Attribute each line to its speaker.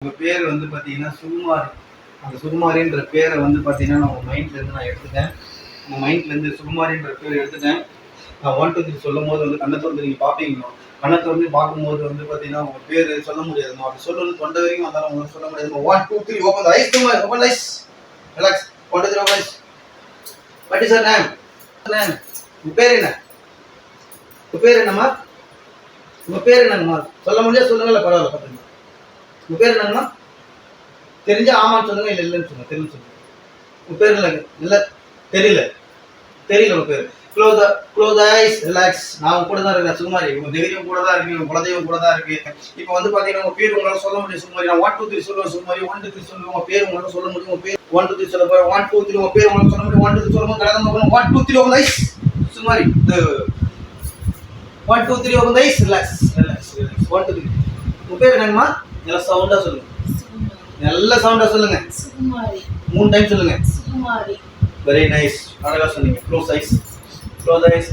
Speaker 1: உங்க பேர் வந்து பாத்தீங்கன்னா சுகுமார். அந்த சுகுமாரின்ற பேரை வந்து பாத்தீங்கன்னா நான் உங்கள் மைண்ட்ல இருந்து நான் எடுத்துட்டேன். உங்க மைண்ட்ல இருந்து சுகுமாரின்ற பேர் எடுத்துட்டேன். நான் ஒன் டூ த்ரீ சொல்லும் போது வந்து கண்ணத்தை வந்து நீங்க பார்ப்பீங்களோ கண்ணத்தை வந்து பார்க்கும்போது வந்து பாத்தீங்கன்னா உங்க பேர் சொல்ல முடியாதுமா அப்படி சொல்லணும் தொண்டை வரைக்கும் வந்தாலும் உங்களுக்கு சொல்ல முடியாது. One two three open eyes Sukumar open eyes relax one two three open eyes sir is name name உங்க பேர் என்ன? உங்கள் பேர் என்னம்மா உங்கள் பேர் என்னங்கம்மா சொல்ல முடியாது சொல்லுங்கல்ல பரவாயில்ல பார்த்துங்க உங்க பேர் என்னங்கம்மா தெரிஞ்ச ஆமான்னு சொல்லுங்க இல்லை இல்லைன்னு சொல்லுங்க தெரியும் சொல்லுங்க உங்க பேர் இல்லைங்க இல்லை தெரியல. தெரியல உங்க பேர். க்ளோஸ் க்ளோஸ் ஐஸ் ரிலாக்ஸ் நான் உங்க கூட தான் இருக்கேன் சுகுமாரி. உங்க தைரியம் கூட தான் இருக்கு உங்க குலதெய்வம் கூட தான் இருக்கு இப்போ வந்து பாத்தீங்கன்னா உங்க பேர் உங்களால சொல்ல முடியும் சுகுமாரி. நான் ஒன் டூ த்ரீ சொல்லுவேன் சுகுமாரி. ஒன் டூ த்ரீ சொல்லுவேன் உங்க பேர் உங்களால சொல்ல முடியும் உங்க பேர். ஒன் டூ த்ரீ சொல்ல போறேன். ஒன் டூ த்ரீ உங்க பேர் உங்களால சொல்ல முடியும். ஒன் டூ த்ரீ சொல்லும்போது போகணும் ஒன் டூ த்ரீ உங்க eyes Sukumari. One two three உங்க eyes relax relax relax one two three உங்க பேர் என்னங்கம்மா? நல்லா சவுண்டா சொல்லுங்க. நல்ல சவுண்டா சொல்லுங்க. மூணு டைம் சொல்லுங்க. வெரி நைஸ் அழகா சொன்னீங்க. Close ice close ice